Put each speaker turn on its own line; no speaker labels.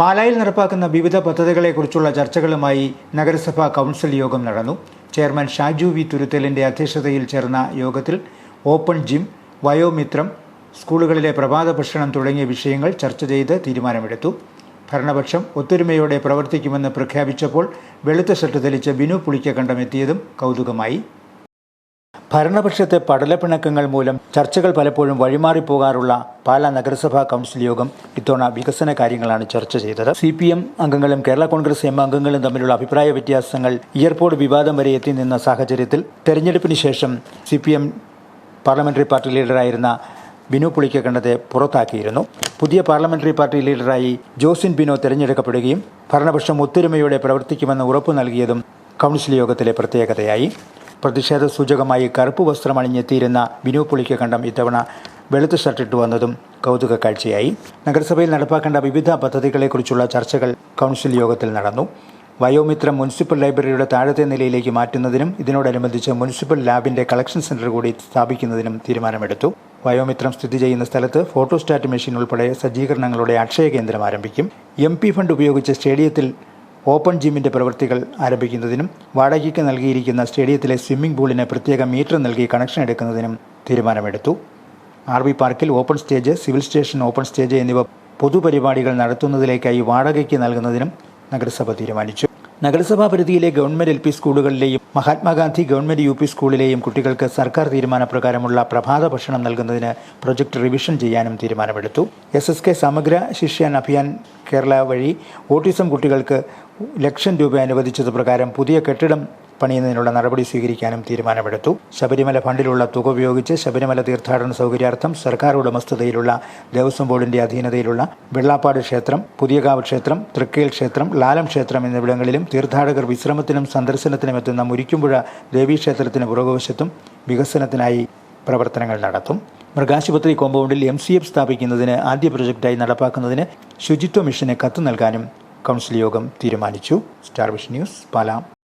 പാലായിൽ നടപ്പാക്കുന്ന വിവിധ പദ്ധതികളെക്കുറിച്ചുള്ള ചർച്ചകളുമായി നഗരസഭാ കൗൺസിൽ യോഗം നടന്നു. Chairman Shaju V. തുരുത്തലിന്റെ അധ്യക്ഷതയിൽ ചേർന്ന യോഗത്തിൽ ഓപ്പൺ ജിം വയോമിത്രം സ്കൂളുകളിലെ പ്രഭാത ഭക്ഷണം തുടങ്ങിയ വിഷയങ്ങൾ ചർച്ച ചെയ്ത് തീരുമാനമെടുത്തു. ഭരണപക്ഷം ഒത്തൊരുമയോടെ പ്രവർത്തിക്കുമെന്ന് പ്രഖ്യാപിച്ചപ്പോൾ വെളുത്ത ഷർട്ട് ധരിച്ച ബിനു പുളിക്കകണ്ഠം എത്തിയതും കൗതുകമായി. ഭരണപക്ഷത്തെ പടലപ്പിണക്കങ്ങൾ മൂലം ചർച്ചകൾ പലപ്പോഴും വഴിമാറിപ്പോകാറുള്ള പാലാ നഗരസഭാ കൗൺസിൽ യോഗം ഇത്തവണ വികസന കാര്യങ്ങളാണ് ചർച്ച ചെയ്തത്. സി പി എം അംഗങ്ങളും കേരള കോൺഗ്രസ് എം അംഗങ്ങളും തമ്മിലുള്ള അഭിപ്രായ വ്യത്യാസങ്ങൾ എയർപോർട്ട് വിവാദം വരെ എത്തി നിന്ന സാഹചര്യത്തിൽ തെരഞ്ഞെടുപ്പിന് ശേഷം C P M parliamentary party ലീഡറായിരുന്ന Binu പുളിക്കക്കണ്ടത്തെ പുറത്താക്കിയിരുന്നു. പുതിയ പാർലമെന്ററി പാർട്ടി ലീഡറായി ജോസിൻ ബിനോ തെരഞ്ഞെടുക്കപ്പെടുകയും ഭരണപക്ഷം ഒത്തൊരുമയോടെ പ്രവർത്തിക്കുമെന്ന് ഉറപ്പു നൽകിയതും കൗൺസിൽ യോഗത്തിലെ പ്രത്യേകതയായി. പ്രതിഷേധ സൂചകമായി കറുപ്പ് വസ്ത്രം അണിഞ്ഞെത്തിയിരുന്ന ബിനു പുളിക്കക്കണ്ടം ഇത്തവണ വെളുത്ത ഷർട്ടിട്ട് വന്നതും കൗതുക കാഴ്ചയായി നഗരസഭയിൽ നടപ്പാക്കേണ്ട വിവിധ പദ്ധതികളെക്കുറിച്ചുള്ള ചർച്ചകൾ കൗൺസിൽ യോഗത്തിൽ നടന്നു. വയോമിത്രം മുനിസിപ്പൽ ലൈബ്രറിയുടെ താഴത്തെ നിലയിലേക്ക് മാറ്റുന്നതിനും ഇതിനോടനുബന്ധിച്ച് മുനിസിപ്പൽ ലാബിന്റെ കളക്ഷൻ സെന്റർ കൂടി സ്ഥാപിക്കുന്നതിനും തീരുമാനമെടുത്തു. വയോമിത്രം സ്ഥിതി ചെയ്യുന്ന സ്ഥലത്ത് ഫോട്ടോസ്റ്റാറ്റ് മെഷീൻ ഉൾപ്പെടെ സജ്ജീകരണങ്ങളുടെ അക്ഷയ കേന്ദ്രം ആരംഭിക്കും. എം ഫണ്ട് ഉപയോഗിച്ച് സ്റ്റേഡിയത്തിൽ ഓപ്പൺ ജിമ്മിന്റെ പ്രവൃത്തികൾ ആരംഭിക്കുന്നതിനും വാടകയ്ക്ക് നൽകിയിരിക്കുന്ന സ്റ്റേഡിയത്തിലെ സ്വിമ്മിംഗ് പൂളിന് പ്രത്യേക മീറ്റർ നൽകി കണക്ഷൻ എടുക്കുന്നതിനും തീരുമാനമെടുത്തു. ആർ വി പാർക്കിൽ open stage civil station open stage എന്നിവ പൊതുപരിപാടികൾ നടത്തുന്നതിലേക്കായി വാടകയ്ക്ക് നൽകുന്നതിനും നഗരസഭ തീരുമാനിച്ചു. നഗരസഭാ പരിധിയിലെ ഗവൺമെന്റ് എൽ പി സ്കൂളുകളിലെയും മഹാത്മാഗാന്ധി ഗവൺമെന്റ് യു പി സ്കൂളിലെയും കുട്ടികൾക്ക് സർക്കാർ തീരുമാനപ്രകാരമുള്ള പ്രഭാത ഭക്ഷണം നൽകുന്നതിന് പ്രൊജക്ട് റിവിഷൻ ചെയ്യാനും തീരുമാനമെടുത്തു. എസ് എസ് കെ സമഗ്ര ശിഷ്യൻ അഭിയാൻ കേരള വഴി ഓട്ടിസം കുട്ടികൾക്ക് ലക്ഷം രൂപ അനുവദിച്ചത് പ്രകാരം പുതിയ കെട്ടിടം പണിയുന്നതിനുള്ള നടപടി സ്വീകരിക്കാനും തീരുമാനമെടുത്തു. ശബരിമല ഫണ്ടിലുള്ള തുക ഉപയോഗിച്ച് ശബരിമല തീർത്ഥാടന സൗകര്യാർത്ഥം സർക്കാർ ഉടമസ്ഥതയിലുള്ള ദേവസ്വം ബോർഡിന്റെ അധീനതയിലുള്ള വെള്ളാപ്പാട് ക്ഷേത്രം പുതിയകാവ് ക്ഷേത്രം തൃക്കേൽ ക്ഷേത്രം ലാലം ക്ഷേത്രം എന്നിവിടങ്ങളിലും തീർത്ഥാടകർ വിശ്രമത്തിനും സന്ദർശനത്തിനും എത്തുന്ന മുരിക്കുമ്പുഴ ദേവീക്ഷേത്രത്തിന് പുറകുവശത്തും വികസനത്തിനായി പ്രവർത്തനങ്ങൾ നടത്തും. മൃഗാശുപത്രി കോമ്പൗണ്ടിൽ എം സി എഫ് സ്ഥാപിക്കുന്നതിന് ആദ്യ പ്രൊജക്റ്റായി നടപ്പാക്കുന്നതിന് ശുചിത്വ മിഷന് കത്ത് നൽകാനും കൗൺസിൽ യോഗം തീരുമാനിച്ചു. സ്റ്റാർവിഷ് ന്യൂസ് പാലാം.